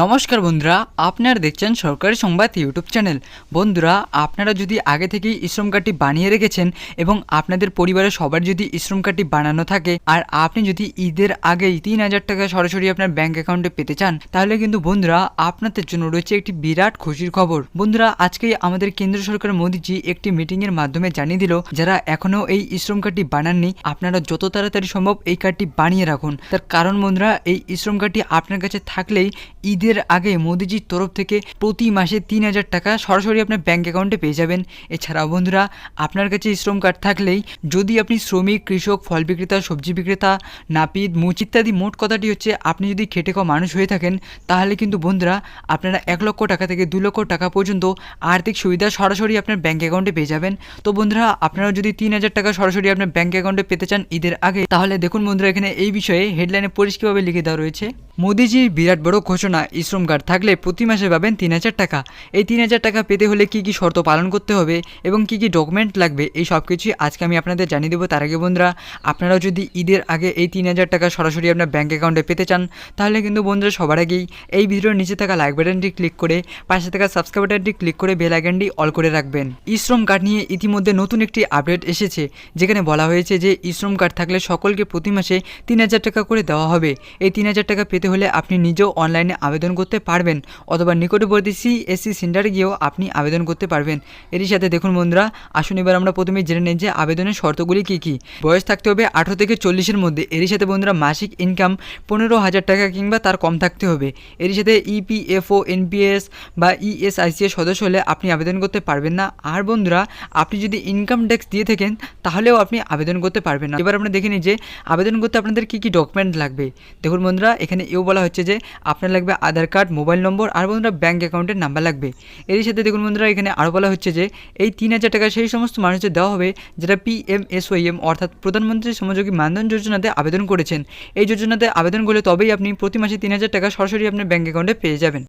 নমস্কার বন্ধুরা, আপনারা দেখছেন সরকারি সংবাদ ইউটিউব চ্যানেল। বন্ধুরা, আপনারা যদি আগে থেকেই শ্রম কার্ডটি বানিয়ে রেখেছেন এবং আপনাদের পরিবারের সবার যদি শ্রম কার্ডটি বানানো থাকে, আর আপনি যদি ঈদের আগেই তিন হাজার টাকা সরাসরি আপনার ব্যাংক অ্যাকাউন্টে পেতে চান, তাহলে কিন্তু বন্ধুরা, আপনাদের জন্য রয়েছে একটি বিরাট খুশির খবর। বন্ধুরা আজকেই আমাদের কেন্দ্র সরকার মোদীজি একটি মিটিং এর মাধ্যমে জানিয়ে দিল, যারা এখনও এই শ্রম কার্ডটি বানাননি, আপনারা যত তাড়াতাড়ি সম্ভব এই কার্ডটি বানিয়ে রাখুন। তার কারণ বন্ধুরা, এই শ্রম কার্ডটি আপনার কাছে থাকলেই ঈদের আগে মোদিজির তরফ থেকে প্রতি মাসে তিন হাজার টাকা সরাসরি আপনার ব্যাঙ্ক অ্যাকাউন্টে পেয়ে যাবেন। এছাড়াও বন্ধুরা, আপনার কাছে শ্রম কার্ড থাকলেই যদি আপনি শ্রমিক, কৃষক, ফল বিক্রেতা, সবজি বিক্রেতা, নাপিত, মুচ ইত্যাদি, মোট কথাটি হচ্ছে আপনি যদি খেটে খাওয়া মানুষ হয়ে থাকেন, তাহলে কিন্তু বন্ধুরা আপনারা এক লক্ষ টাকা থেকে দু লক্ষ টাকা পর্যন্ত আর্থিক সুবিধা সরাসরি আপনার ব্যাঙ্ক অ্যাকাউন্টে পেয়ে যাবেন। তো বন্ধুরা আপনারা যদি তিন হাজার টাকা সরাসরি আপনার ব্যাঙ্ক অ্যাকাউন্টে পেতে চান ঈদের আগে, তাহলে দেখুন বন্ধুরা, এখানে এই বিষয়ে হেডলাইনে পরিষ্কারভাবে লিখে দেওয়া রয়েছে। মোদিজির বিরাট বড় ঘোষণা শ্রম কার্ড থাকলে প্রতি মাসে পাবেন তিন হাজার টাকা। এই তিন হাজার টাকা পেতে হলে কি কি শর্ত পালন করতে হবে এবং কি কি ডকুমেন্ট লাগবে, এই সব কিছুই আজকে আমি আপনাদের জানিয়ে দেবো। তার আগে বন্ধুরা, আপনারাও যদি ঈদের আগে এই তিন হাজার টাকা সরাসরি আপনার ব্যাঙ্ক অ্যাকাউন্টে পেতে চান, তাহলে কিন্তু বন্ধুরা সবার আগেই এই ভিডিওর নিচে থাকা লাইক বাটনটি ক্লিক করে, পাশে থাকা সাবস্ক্রাইব বাটনটি ক্লিক করে বেল আইকনটি অল করে রাখবেন। ই শ্রম কার্ড নিয়ে ইতিমধ্যে নতুন একটি আপডেট এসেছে, যেখানে বলা হয়েছে যে ই শ্রম কার্ড থাকলে সকলকে প্রতি মাসে তিন হাজার টাকা করে দেওয়া হবে। এই তিন হাজার টাকা পেতে হলে আপনি নিজেও অনলাইনে আবেদন করতে পারবেন অথবা নিকটবর্তী সিএসসি সেন্টারে গিয়েও আপনি আবেদন করতে পারবেন। এরই সাথে দেখুন বন্ধুরা, আসুন এবার আমরা প্রথমে জেনে নিই যে আবেদনের শর্তগুলি কী কী। বয়স থাকতে হবে আঠারো থেকে চল্লিশের মধ্যে। এরই সাথে বন্ধুরা, মাসিক ইনকাম পনেরো হাজার টাকা কিংবা তার কম থাকতে হবে। এরই সাথে E ইপিএফও এনপিএস বা E ইএসআইসি এর সদস্য হলে আপনি আবেদন করতে পারবেন না। আর বন্ধুরা, আপনি যদি ইনকাম ট্যাক্স দিয়ে থাকেন, তাহলেও আপনি আবেদন করতে পারবেন না। এবার আমরা দেখে নিই যে আবেদন করতে আপনাদের কী কী ডকুমেন্ট লাগবে। দেখুন বন্ধুরা, এখানে এও বলা হচ্ছে যে আপনার লাগবে আধার কার্ড, মোবাইল নম্বর আর বন্ধুরা ব্যাঙ্ক অ্যাকাউন্টের নাম্বার লাগবে। এর সাথে দেখুন বন্ধুরা এখানে আরও বলা হচ্ছে যে এই তিন হাজার টাকা সেই সমস্ত মানুষদের দেওয়া হবে যারা পি এম এস এম অর্থাৎ প্রধানমন্ত্রী শ্রমযোগী মানধন যোজনাতে আবেদন করেছেন। এই যোজনাতে আবেদন করলে তবেই আপনি প্রতি মাসে তিন হাজার টাকা সরাসরি আপনার ব্যাঙ্ক অ্যাকাউন্টে পেয়ে যাবেন।